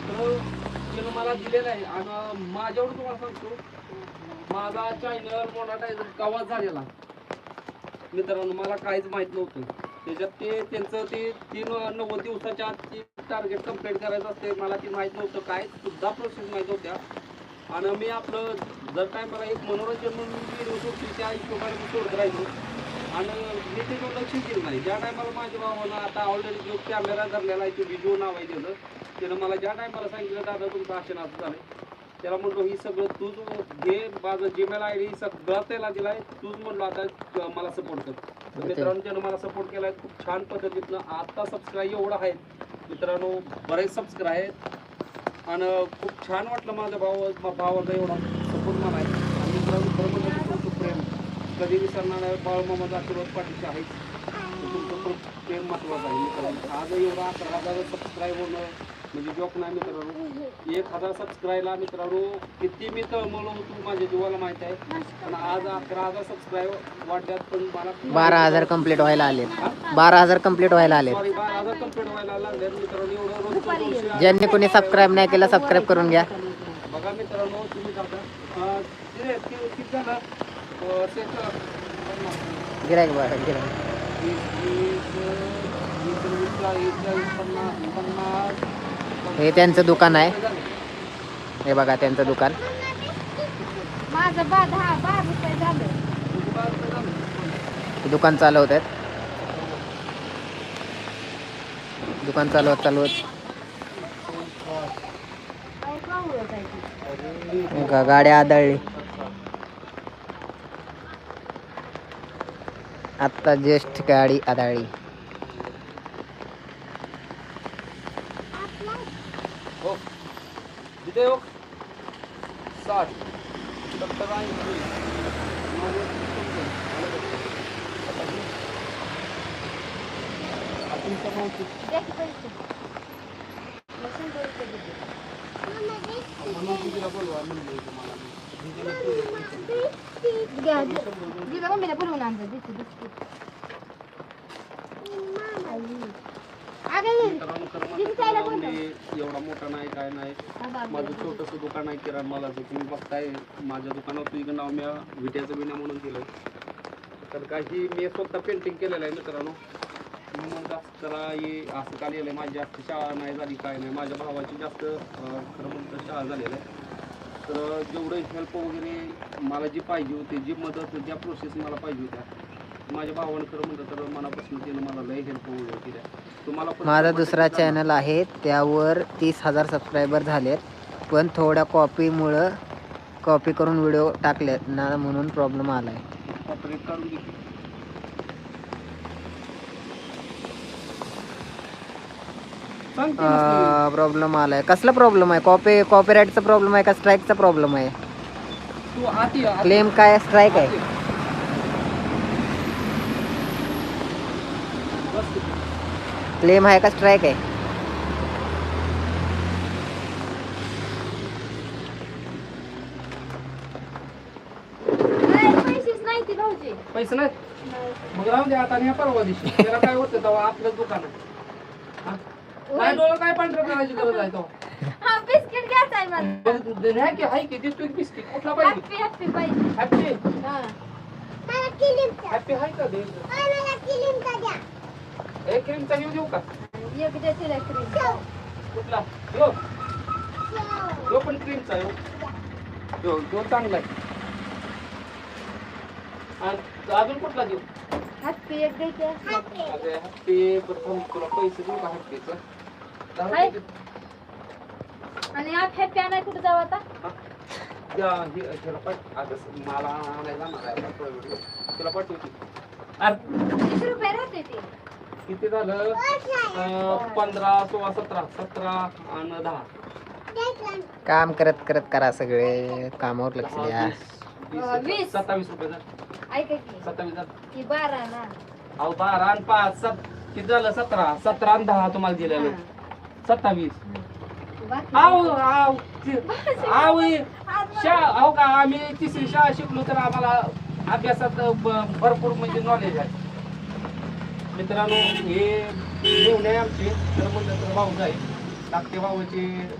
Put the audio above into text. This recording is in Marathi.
ग्रह त्यानं मला दिलेलं आहे. आणि माझ्यावर तुम्हाला सांगतो माझा चॅनल मोनाटायझर कवा झालेला. मित्रांनो मला काहीच माहीत नव्हतं. त्याच्यात ते त्यांचं ते तीन नव्वद दिवसाच्या आत ती टार्गेट कंप्लीट करायचं असते मला ते माहीत नव्हतं. काय सुद्धा प्रोसेस माहीत होत्या आणि मी आपलं जर काय मला एक मनोरंजन म्हणून त्या हिशोबाने मी सोडत राहिलो. आणि मी त्याच्यावर लक्ष दिलं नाही. ज्या टायमाला माझ्या भावानं आता ऑलरेडी जो कॅमेरा धरलेला आहे तो व्हिडिओ नाव आहे त्याचं त्यानं मला ज्या टायमाला सांगितलं दादा तुमचं असे असं झालं त्याला म्हणलो ही सगळं तूच घे माझं जीमेल आय डी सगळं त्याला दिलाय. तूच म्हणलो आता मला सपोर्ट कर. तर मित्रांनो त्यानं मला सपोर्ट केलाय खूप छान पद्धतीनं आता सबस्क्राईब एवढं आहे मित्रांनो बरेच सबस्क्राईब आहेत. आणि खूप छान वाटलं माझ्या भावा भावाचा एवढा सपोर्ट मला आहे आणि मित्रांनो खरं म्हणजे तुमचं प्रेम कधी विसरणार नाही बाळमामाचा आशीर्वाद पाठीशी आहे. तुमचं खूप प्रेम महत्वाचं आहे मित्रांनो. आज एवढा अकरा हजार सबस्क्राईब होणं म्हणजे जोक नाही मित्रांनो. एक हजार सबस्क्राईबला मित्रांनो किती मी तळमळ होतो माझ्या जीवाला माहीत आहे. पण आज अकरा हजार सबस्क्राईब वाढल्यात पण मला बारा हजार कंप्लीट व्हायला आले बारा हजार कंप्लीट व्हायला आले सॉरी बारा हजार कंप्लीट व्हायला लागले मित्रांनो. एवढं दोनशे ज्यांनी कोणी सबस्क्राईब नाही केलं सबस्क्राईब करून घ्या. बघा मित्रांनो तुम्ही जाता अं, किती झालं. गिरायक बरं गिरायक हे त्यांचं दुकान आहे. हे बघा त्यांचं दुकान. माझं रुपये झालं. दुकान चालवत आहेत. दुकान चालवत चालवत. आहे ती. गा- गाड्या आदळली. आत्ता ज्येष्ठ गाडी आदळली हो. किती हो. बोलवा? घ्या. दिलं मम्मीला बोलवून आणलं दिसू दिसू अगं ये. मित्रांनो, खरं किती म्हणलं खायला तर बोलतो? मी एवढा मोठा नाही काय नाही. माझं छोटंसं दुकान आहे किराणा मालाचं तुम्ही बघताय माझ्या दुकानावर तुझं नाव मी विट्याचं बिना म्हणून दिलं तर काही मी स्वतः पेंटिंग केलेलं आहे मित्रांनो मी म्हणतो असं त्याला हे असं का लिहिलं माझी जास्त शाळा नाही झाली काय नाही माझ्या भावाची जास्त खरं म्हणतं शाळा झालेलं आहे तर जेवढं हेल्प वगैरे मला जी पाहिजे होती जी मदत ज्या प्रोसेस मला पाहिजे होत्या माझ्या भावानं खरं म्हणतं तर मनापासून त्यानं मला लय हेल्प वगैरे केल्या. तुम्हाला माझा दुसरा चॅनल आहे त्यावर तीस हजार सबस्क्रायबर झालेत पण थोड्या कॉपीमुळं कॉपी करून व्हिडिओ टाकलेत ना म्हणून प्रॉब्लेम आला आहे कॉपरेट काढून घे सांग की नसतं. प्रॉब्लेम आला आहे कसला प्रॉब्लेम आहे? कॉपी कॉपीराईटचा प्रॉब्लेम आहे का स्ट्राईकचा प्रॉब्लेम आहे. क्लेम काय? स्ट्राईक आहे. क्लेम आहे का? स्ट्राईक आहे. काय पैसेच नाही ती भाऊजी. पैसे नाहीत? मग राहून दे आता परवा दिवशी. त्याला काय होतं तेव्हा आपलं दुकान आहे. हा? काय डोळं काय पांढरं करायची गरज आहे तेव्हा हा बिस्किट घ्यायचा आहे मला. नाही की हाय की दिसतोय की बिस्किट कुठला पाहिजे? हॅपी हॅपी पाहिजे. हॅपी हा. हॅपी हाय का दे मला किलिमचा द्या. एक क्रीमचा घेऊ देऊ का? एक द्या तिला क्रीम. कुठला? यो. यो पण क्रीमचा आहे हो. यो यो चांगला आहे. अजून कुठला देऊ? हॅपी एक द्यायची अरे हॅपी प्रथम तुला पैसे देऊ का हॅपीचं दहा हाय. आणि आप हॅपी आणाय कुठे जाऊ आता? मला आणायला जाणार आहे, मला थोडा वेळ. तिला पाठवते. अरे, वीस रुपये राहते ते? किती झालं? अं, पंधरा सोळा सतरा. सतरा आणि दहा. काम करत करत करा सगळे. कामावर लक्ष दहा, द्या. वीस, वीस, अं, वीस. सत्तावीस रुपये झाले. ऐका की. सत्तावीस झाले. की बारा ना. अहो बारा आणि पाच सत किती झालं? सतरा. सतरा आणि दहा तुम्हाला दिलेलं. हे- शा अहो का आम्ही तिसरी शाळा शिकलो तर आम्हाला अभ्यासात भरपूर म्हणजे नॉलेज आहे. मित्रांनो हे घेऊन आहे आमचे. तर म्हणलं तर भाऊ जाईल धाकटे भाऊचे